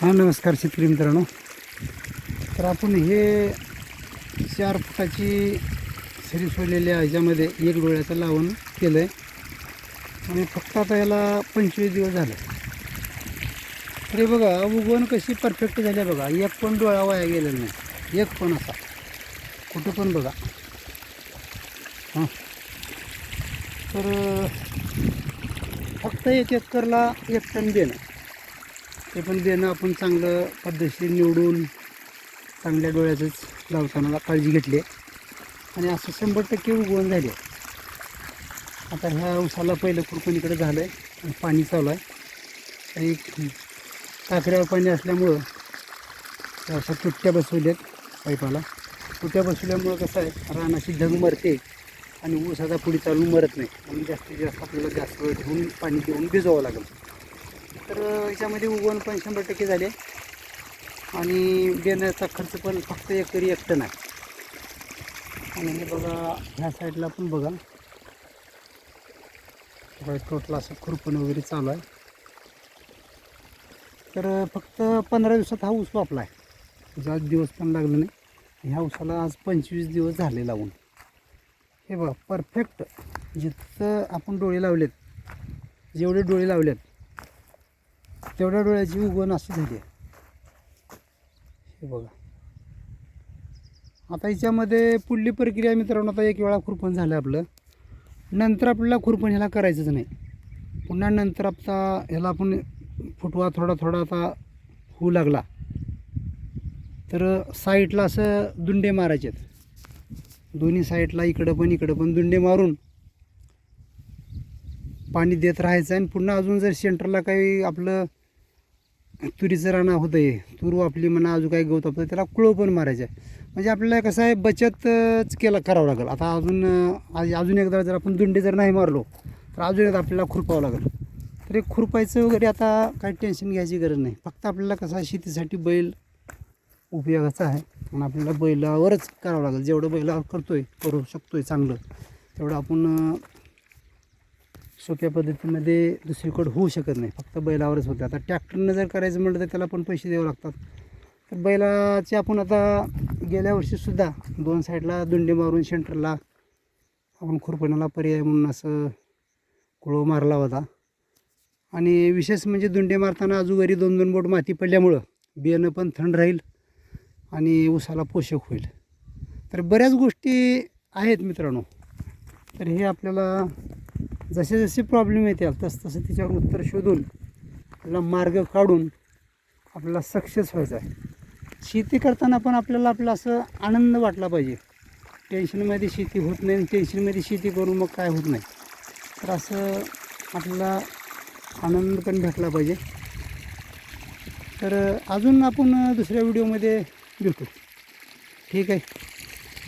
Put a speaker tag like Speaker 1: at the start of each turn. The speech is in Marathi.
Speaker 1: हा नमस्कार शेतकरी मित्रांनो. तर आपण हे चार फुटाची सरी सोडलेल्या ह्याच्यामध्ये एक डोळ्याचं लावण केलं आहे आणि फक्त आता याला पंचवीस दिवस झाले. तर हे बघा उगवण कशी परफेक्ट झाली आहे बघा. एक पण डोळा वाया गेलेला नाही. एक पण असा. कुठं पण बघा. हां. तर फक्त एक एकरला एक टन देणं. ते पण देणं आपण चांगलं पद्धतशीर निवडून चांगल्या डोळ्याचंच लावताना काळजी घेतली आहे. आणि असं शंभर टक्के उगवण झाले आता ह्या उसाला पहिलं कुरपणीकडे झालं आहे आणि पाणी चालू आहे. आणि काकऱ्यावर पाणी असल्यामुळं त्या अशा तुट्ट्या बसवल्यात पाईपाला. तुट्ट्या बसवल्यामुळं कसं आहे रानाची ढग मरते आणि ऊस आता पुढे चालून मरत नाही. म्हणून जास्तीत जास्त आपल्याला जास्त वेळ ठेवून पाणी देऊन भिजवावं लागेल. तर याच्यामध्ये उगवण पण शंभर टक्के झाले आणि देण्याचा खर्च पण फक्त एकरी एक टन आहे. आणि हे बघा ह्या साईडला पण बघा. बघा टोटल असं खुरपण वगैरे चालू आहे. तर फक्त पंधरा दिवसात हा ऊस वापला आहे. जास्त दिवस पण लागला नाही. ह्या ऊसाला आज पंचवीस दिवस झाले लावून. हे बघा परफेक्ट जिथं आपण डोळे लावलेत जेवढे डोळे लावलेत तेवढ्या डोळ्याची उगवण अशी झाली आहे हे बघा. आता याच्यामध्ये पुढली प्रक्रिया मित्रांनो. आता एक वेळा खुरपण झालं आपलं. नंतर आपल्याला खुरपण ह्याला करायचंच नाही. पुन्हा नंतर आता ह्याला आपण फुटवा थोडा थोडा आता होऊ लागला. तर साईडला असं दुंडे मारायचे दोन्ही साईडला इकडं पण इकडं पण दुंडे मारून पाणी देत राहायचं आणि पुन्हा अजून जर सेंटरला काही आपलं तुरीचं राणा होतं आहे तूर आपली म्हणा अजून काही गवत आपलं त्याला कुळं पण मारायचं आहे म्हणजे आपल्याला कसं आहे बचतच केला करावं लागेल. आता अजून आज- अजून एकदा जर आपण दुंडे जर नाही मारलो तर अजून एकदा आपल्याला खुरपावं लागेल. तर हे खुरपायचं वगैरे आता काही टेन्शन घ्यायची गरज नाही. फक्त आपल्याला कसं आहे शेतीसाठी बैल उपयोगाचा आहे. आणि आपल्याला बैलावरच करावं लागेल. जेवढं बैलावर आहे करू शकतो आहे चांगलं तेवढं आपण सोप्या पद्धतीमध्ये दुसरीकडे होऊ शकत नाही. फक्त बैलावरच होते. आता ट्रॅक्टरनं जर करायचं म्हटलं तर त्याला पण पैसे द्यावे लागतात. तर बैलाचे आपण आता गेल्या वर्षीसुद्धा दोन साईडला दुंडे मारून सेंटरला आपण खुरपणाला पर्याय म्हणून असं कुळव मारला होता. आणि विशेष म्हणजे दुंडे मारताना अजूनवरी दोन दोन बोट माती पडल्यामुळं बियाणं पण थंड राहील आणि ऊसाला पोषक होईल. तर बऱ्याच गोष्टी आहेत मित्रांनो. तर हे आपल्याला जसे जसे प्रॉब्लेम येतील तसं तसं त्याच्यावर उत्तर शोधून आपला मार्ग काढून आपल्याला सक्सेस व्हायचं आहे. शेती करताना पण आपल्याला आपलं असं आनंद वाटला पाहिजे. टेन्शनमध्ये शेती होत नाही आणि टेन्शनमध्ये शेती करून मग काय होत नाही. तर असं आपल्याला आनंद पण भेटला पाहिजे. तर अजून आपण दुसऱ्या व्हिडिओमध्ये भेटू. ठीक आहे?